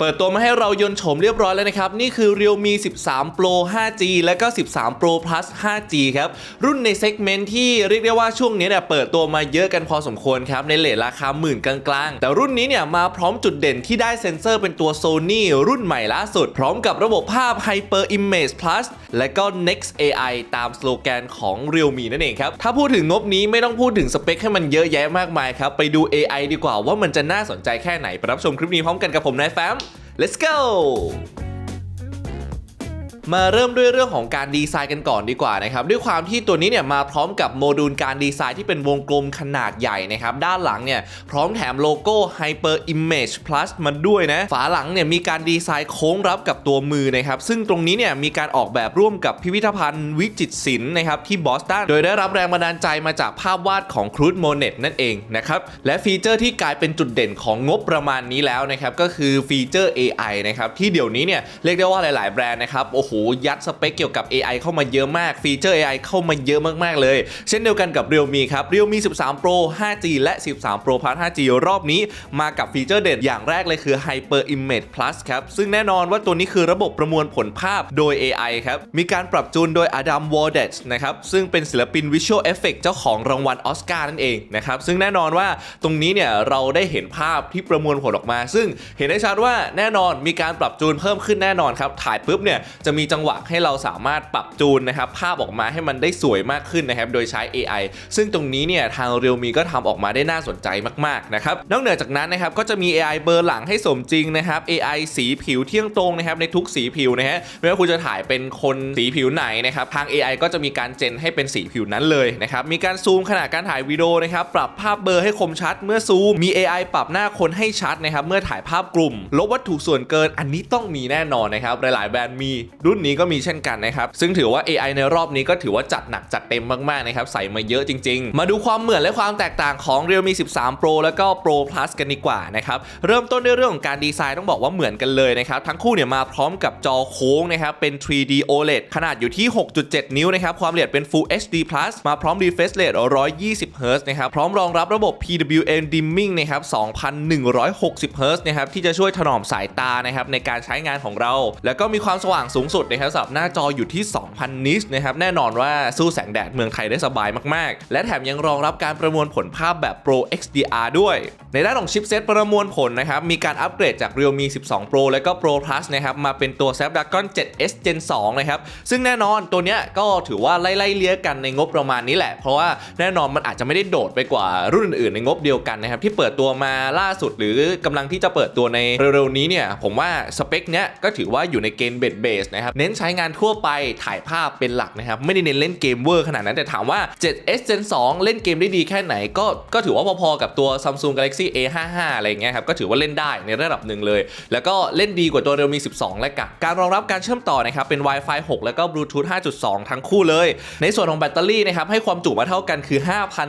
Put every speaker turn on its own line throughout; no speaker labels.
เปิดตัวมาให้เรายนต์โฉมเรียบร้อยแล้วนะครับ นี่คือ Realme 13 Pro 5G และก็ 13 Pro Plus 5G ครับ รุ่นในเซกเมนต์ที่เรียกได้ว่าช่วงนี้เนี่ยเปิดตัวมาเยอะกันพอสมควรครับ ในเลทราคาหมื่นกลางๆ แต่รุ่นนี้เนี่ยมาพร้อมจุดเด่นที่ได้เซ็นเซอร์เป็นตัว Sony รุ่นใหม่ล่าสุด พร้อมกับระบบภาพ Hyper Image Plus และก็ Next AI ตามสโลแกนของ Realme นั่นเองครับถ้าพูดถึงงบนี้ไม่ต้องพูดถึงสเปคให้มันเยอะแยะมากมายครับไปดู AI ดีกว่าว่ามันจะน่าสนใจแค่ไหนไปรับชมคลิปนี้พร้อมกันกับผมนายแฟม let's go มาเริ่มด้วยเรื่องของการดีไซน์กันก่อนดีกว่านะครับ ด้วยความที่ตัวนี้เนี่ยมาพร้อมกับโมดูลการดีไซน์ที่เป็นวงกลมขนาดใหญ่นะครับ ด้านหลังเนี่ยพร้อมแถมโลโก้ Hyper Image Plus มาด้วยนะ ฝาหลังเนี่ยมีการดีไซน์โค้งรับกับตัวมือนะครับ ซึ่งตรงนี้เนี่ยมีการออกแบบร่วมกับพิพิธภัณฑ์วิจิตรศิลป์นะครับที่บอสตัน โดยได้รับแรงบันดาลใจมาจากภาพวาดของครูดโมเนตนั่นเองนะครับ และฟีเจอร์ที่กลายเป็นจุดเด่นของงบประมาณนี้แล้วนะครับ ก็คือฟีเจอร์ AI นะครับ ที่เดี๋ยวนี้เนี่ยเรียกได้ว่าหลาย ๆ แบรนด์นะครับ โอ้โหยัดสเปคเกี่ยวกับ AI เข้ามาเยอะมาก ฟีเจอร์ AI เข้ามาเยอะมากๆเลย เช่นเดียวกันกับ Realme ครับ Realme 13 Pro 5G และ 13 Pro Plus 5G รอบนี้มากับฟีเจอร์เด่นอย่างแรกเลยคือ Hyper Image Plus ครับ ซึ่งแน่นอนว่าตัวนี้คือระบบประมวลผลภาพโดย AI ครับ มีการปรับจูนโดย Adam w a r d e t นะครับ ซึ่งเป็นศิลปิน Visual Effect เจ้าของรางวัลออสการ์นั่นเองนะครับ ซึ่งแน่นอนว่าตรงนี้เนี่ยเราได้เห็นภาพที่ประมวลผลออกมา ซึ่งเห็นได้ชัดว่าแน่นอนมีการปรับจูนเพิ่มขึ้นแน่นอนครับ ถ่ายปุ๊บเนี่ยจะมีจังหวะให้เราสามารถปรับจูนนะครับภาพออกมาให้มันได้สวยมากขึ้นนะครับโดยใช้ AI ซึ่งตรงนี้เนี่ยทาง Realme ก็ทำออกมาได้น่าสนใจมากๆนะครับนอกเหนือจากนั้นนะครับก็จะมี AI เบอร์หลังให้สมจริงนะครับ AI สีผิวเที่ยงตรงนะครับในทุกสีผิวนะฮะไม่ว่าคุณจะถ่ายเป็นคนสีผิวไหนนะครับทาง AI ก็จะมีการเจนให้เป็นสีผิวนั้นเลยนะครับมีการซูมขณะการถ่ายวิดีโอนะครับปรับภาพเบอร์ให้คมชัด เมื่อซูมมี AI ปรับหน้าคนให้ชัดนะครับเมื่อถ่ายภาพกลุ่ม ลบวัตถุส่วนเกินอันนี้ต้องมีแน่นอนนะครับหลายๆแบรนด์มีรุ่นนี้ก็มีเช่นกันนะครับ ซึ่งถือว่า AI ในรอบนี้ก็ถือว่าจัดหนักจัดเต็มมากๆนะครับ ใส่มาเยอะจริง ๆ มาดูความเหมือนและความแตกต่างของ Realme 13 Pro แล้วก็ Pro Plus กันดีกว่านะครับ เริ่มต้นด้วยเรื่องของการดีไซน์ต้องบอกว่าเหมือนกันเลยนะครับ ทั้งคู่เนี่ยมาพร้อมกับจอโค้งนะครับ เป็น 3D OLED ขนาดอยู่ที่ 6.7 นิ้วนะครับ ความละเอียดเป็น Full HD Plus มาพร้อม refresh rate 120 Hz นะครับ พร้อมรองรับระบบ PWM dimming นะครับ 2,160 Hz นะครับ ที่จะช่วยถนอมสายตานะครับในการใช้งานของเรา แล้วก็มีความสว่างสูงสุดนะครับสำหรับหน้าจออยู่ที่ 2,000 นิตนะครับแน่นอนว่าสู้แสงแดดเมืองไทยได้สบายมากๆ และแถมยังรองรับการประมวลผลภาพแบบ Pro XDR ด้วย ในด้านของชิปเซตประมวลผลนะครับมีการอัปเกรดจาก Realme 12 Pro และก็ Pro Plus นะครับมาเป็นตัว Snapdragon 7S Gen 2นะครับซึ่งแน่นอนตัวเนี้ยก็ถือว่าไล่ๆเลี้ยกันในงบประมาณนี้แหละ เพราะว่าแน่นอนมันอาจจะไม่ได้โดดไปกว่ารุ่นอื่นในงบเดียวกันนะครับที่เปิดตัวมาล่าสุดหรือกำลังที่จะเปิดตัวในเร็วๆนี้เนี่ยผมว่าสเปคเนี้ยก็ถือว่าอยู่ในเกณฑ์เบสเบสนะครับเน้นใช้งานทั่วไปถ่ายภาพเป็นหลักนะครับ ไม่ได้เน้นเล่นเกมเวอร์ขนาดนั้น แต่ถามว่า 7S Gen 2 เล่นเกมได้ดีแค่ไหน ก็ก็ถือว่าพอๆกับตัว Samsung Galaxy A55 อะไรอย่างเงี้ยครับ ก็ถือว่าเล่นได้ในระดับหนึ่งเลย แล้วก็เล่นดีกว่าตัว Realme 12 และกับการรองรับการเชื่อมต่อนะครับเป็น Wi-Fi 6 แล้วก็ Bluetooth 5.2 ทั้งคู่เลย ในส่วนของแบตเตอรี่นะครับให้ความจุมาเท่ากันคือ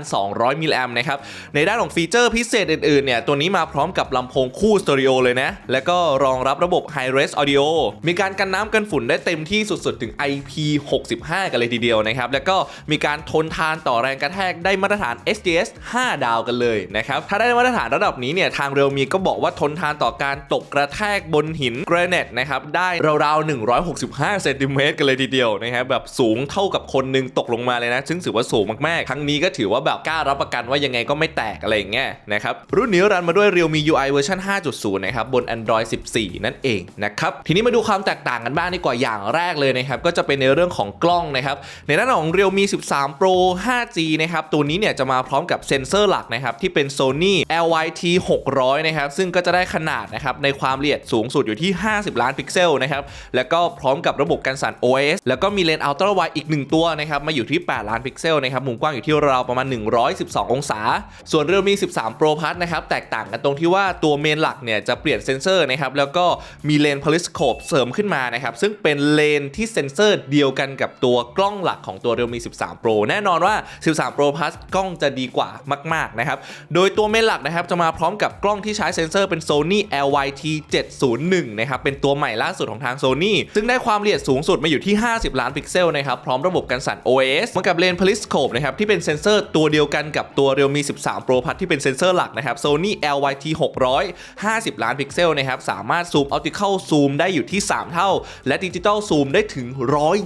5,200 มิลลิแอมนะครับในด้านของฟีเจอร์พิเศษอื่นๆเนี่ยตัวนี้มาพร้อมกับลำโพงคู่สเตอริโอเลยนะแล้วก็รองรับระบบ High Res Audio มีการกันน้ำกันฝุ่นได้เต็มที่สุดๆ ถึง IP65 กันเลยทีเดียวนะครับ แล้วก็มีการทนทานต่อแรงกระแทกได้มาตรฐาน SGS 5 ดาวกันเลยนะครับ ถ้าได้มาตรฐานระดับนี้เนี่ย ทาง Realme ก็บอกว่าทนทานต่อการตกกระแทกบนหินแกรนิตนะครับ ได้ราวๆ 165เซนติเมตรกันเลยทีเดียวนะครับแบบสูงเท่ากับคนหนึงตกลงมาเลยนะ ซึ่งถือว่าสูงมากๆ ครั้งนี้ก็ถือว่าแบบกล้ารับประกันว่ายังไงก็ไม่แตกอะไรอย่างเงี้ยนะครับรุ่นนี้รันมาด้วย Realme UI เวอร์ชัน5.0 นะครับบน Android 14 นั่นเองนะครับทีนี้มาดูความแตกต่างกันบ้างดีกว่าอย่างแรกเลยนะครับก็จะเป็นในเรื่องของกล้องนะครับในด้านของ Realme 13 Pro 5G นะครับตัวนี้เนี่ยจะมาพร้อมกับเซ็นเซอร์หลักนะครับที่เป็น Sony LYT 600นะครับซึ่งก็จะได้ขนาดนะครับในความละเอียดสูงสุดอยู่ที่ 50 ล้านพิกเซลนะครับแล้วก็พร้อมกับระบบการสั่น OIS แล้วก็มีเลนส์ Ultra Wide อีก 1 ตัวนะครับมาอยู่ที่ 8 ล้านพิกเซลนะครับมุมกว้างอยู่ที่ราวประมาณ 112 องศา ส่วน Realme 13 Pro Plus นะครับแตกต่างกันตรงที่ว่าตัวเมนหลักเนี่ยจะเปลี่ยนเซนเซอร์นะครับแล้วก็มีเลนส์ periscope เสริมขึ้นมานะครับซึ่งเป็นเลนที่เซ็นเซอร์เดียวกันกับตัวกล้องหลักของตัว Realme 13 Pro แน่นอนว่า 13 Pro Plus กล้องจะดีกว่ามากๆนะครับ โดยตัวเมนหลักนะครับจะมาพร้อมกับกล้องที่ใช้เซ็นเซอร์เป็น Sony LYT 701นะครับเป็นตัวใหม่ล่าสุดของทาง Sony ซึ่งได้ความละเอียดสูงสุดมาอยู่ที่ 50 ล้านพิกเซลนะครับพร้อมระบบกันสั่น OS เหมือนกับเลน Periscope นะครับที่เป็นเซ็นเซอร์ตัวเดียวกันกับตัว Realme 13 Pro Plus ที่เป็นเซ็นเซอร์หลักนะครับ Sony LYT 600 50 ล้านพิกเซลนะครับสามารถซูม Optical Zoom ได้อยู่ที่ 3 เท่า และจิตอลซูมได้ถึง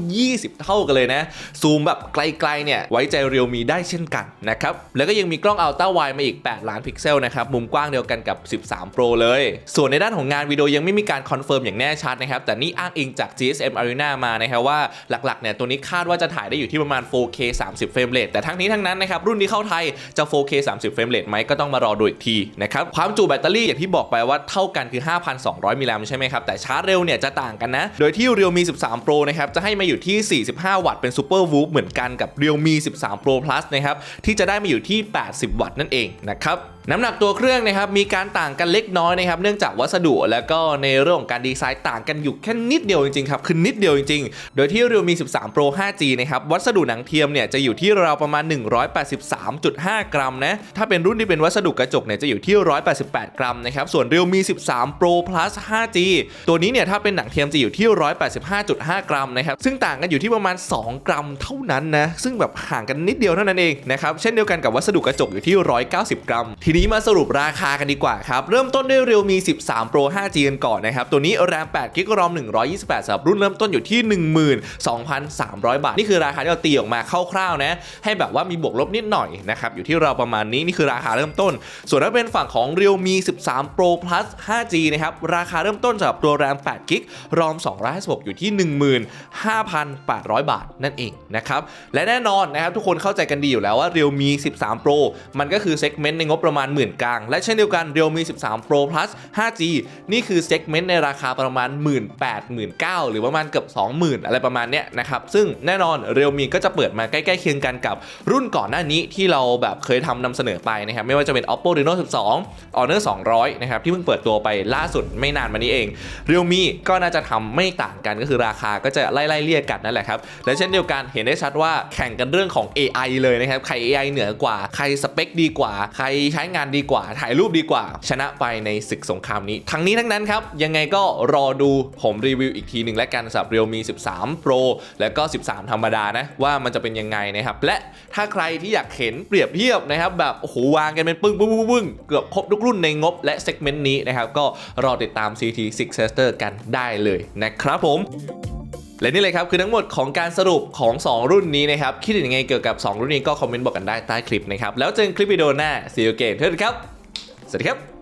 120 เท่ากันเลยนะ ซูมแบบไกลๆเนี่ยไว้ใจ Realme ได้เช่นกันนะครับ แล้วก็ยังมีกล้อง Ultra Wide มาอีก 8 ล้านพิกเซลนะครับ มุมกว้างเดียวกันกับ 13 Pro เลย ส่วนในด้านของงานวิดีโอยังไม่มีการคอนเฟิร์มอย่างแน่ชัดนะครับ แต่นี่อ้างอิงจาก GSM Arena มานะครับว่าหลักๆเนี่ยตัวนี้คาดว่าจะถ่ายได้อยู่ที่ประมาณ 4K 30 เฟรมเรทแต่ทั้งนี้ทั้งนั้นนะครับรุ่นนี้เข้าไทยจะ 4K 30 เฟรมเรทไหมก็ต้องมารอดูอีกทีนะครับความจุแบตเตอรี่อย่างที่บอกไปว่าเท่ากันคือ 5,200 มิลลิแอมใช่ไหมครับแต่ชาร์จเร็วเนี่ยจะต่างกันนะโดยที่ Realme 13 Pro นะครับจะให้มาอยู่ที่ 45 วัตต์เป็น Super w o o f เหมือนกันกับ Realme 13 Pro Plus นะครับที่จะได้มาอยู่ที่ 80 วัตต์นั่นเองนะครับน้ำหนักตัวเครื่องนะครับมีการต่างกันเล็กน้อยนะครับเนื่องจากวัสดุแล้วก็ในเรื่องของการดีไซน์ต่างกันอยู่แค่นิดเดียวจริงๆครับคือนิดเดียวจริงๆ โดยที่ Realme 13 Pro 5G นะครับวัสดุหนังเทียมเนี่ยจะอยู่ที่ราวประมาณ 183.5 กรัมนะถ้าเป็นรุ่นที่เป็นวัสดุกระจกเนี่ยจะอยู่ที่ 188 กรัมนะครับส่วน Realme 13 Pro Plus 5G ตัวนี้เนี่ยถ้าเป็นหนังเทียมจะอยู่ที่ 185.5 กรัมนะครับซึ่งต่างกันอยู่ที่ประมาณ 2 กรัมเท่านั้นนะซึ่งแบบห่างกันนิดเดียวเท่านั้นเองนะครับเช่นเดียวกันกับวัสดุกระจกอยู่ที่ 190 กรัมทีนี้มาสรุปราคากันดีกว่าครับ เริ่มต้นด้วย Realme 13 Pro 5G กันก่อนนะครับ ตัวนี้ RAM 8 GB ROM 128สำหรับรุ่นเริ่มต้นอยู่ที่ 12,300 บาท นี่คือราคาที่เราตีออกมาคร่าวๆนะ ให้แบบว่ามีบวกลบนิดหน่อยนะครับ อยู่ที่เราประมาณนี้ นี่คือราคาเริ่มต้น ส่วนถ้าเป็นฝั่งของ Realme 13 Pro Plus 5G นะครับ ราคาเริ่มต้นสำหรับตัว RAM 8 GB ROM 256อยู่ที่ 15,800 บาทนั่นเองนะครับ และแน่นอนนะครับทุกคนเข้าใจกันดีอยู่แล้วว่า Realme 13 Pro มันก็คือเซกเมนต์ในงบประมาณหมื่นกลาง และเช่นเดียวกัน Realme 13 Pro Plus 5G นี่คือเซกเมนต์ในราคาประมาณ 1 8 0 0 0 0หรือประมาณเกือบ20,000 อะไรประมาณเนี้ยนะครับซึ่งแน่นอน Realme ก็จะเปิดมาใกล้ๆเคียงกันกับรุ่นก่อนหน้านี้ที่เราแบบเคยทำนำเสนอไปนะครับไม่ว่าจะเป็น Oppo Reno 12 Honor 200นะครับที่เพิ่งเปิดตัวไปล่าสุดไม่นานมานี้เอง Realme ก็น่าจะทำไม่ต่างกันก็คือราคาก็จะไล่ๆเลี่ยกันนั่นแหละครับและเช่นเดียวกันเห็นได้ชัดว่าแข่งกันเรื่องของ AI เลยนะครับใคร AI เหนือกว่าใครสเปคดีกว่า ใครใช้งานดีกว่า ถ่ายรูปดีกว่า ชนะไปในศึกสงครามนี้ ทั้งนี้ทั้งนั้นครับ ยังไงก็รอดูผมรีวิวอีกทีหนึ่งและกันสำหรับ Realme 13 Pro แล้วก็ 13 ธรรมดานะ ว่ามันจะเป็นยังไงนะครับ และถ้าใครที่อยากเห็นเปรียบเทียบนะครับ แบบโอ้โหวางกันเป็นปึ้งปึ้งปึ้งงเกือบครบทุกรุ่นในงบและเซกเมนต์นี้นะครับก็รอติดตาม CT 6 s e s t e r กันได้เลยนะครับผม และนี่เลยครับคือทั้งหมดของการสรุปของ 2 รุ่นนี้นะครับ คิดยังไงเกี่ยวกับ 2 รุ่นนี้ก็คอมเมนต์บอกกันได้ใต้คลิปนะครับ แล้วเจอกันคลิปวิดีโอหน้า see you again เท่านั้นครับ สวัสดีครับ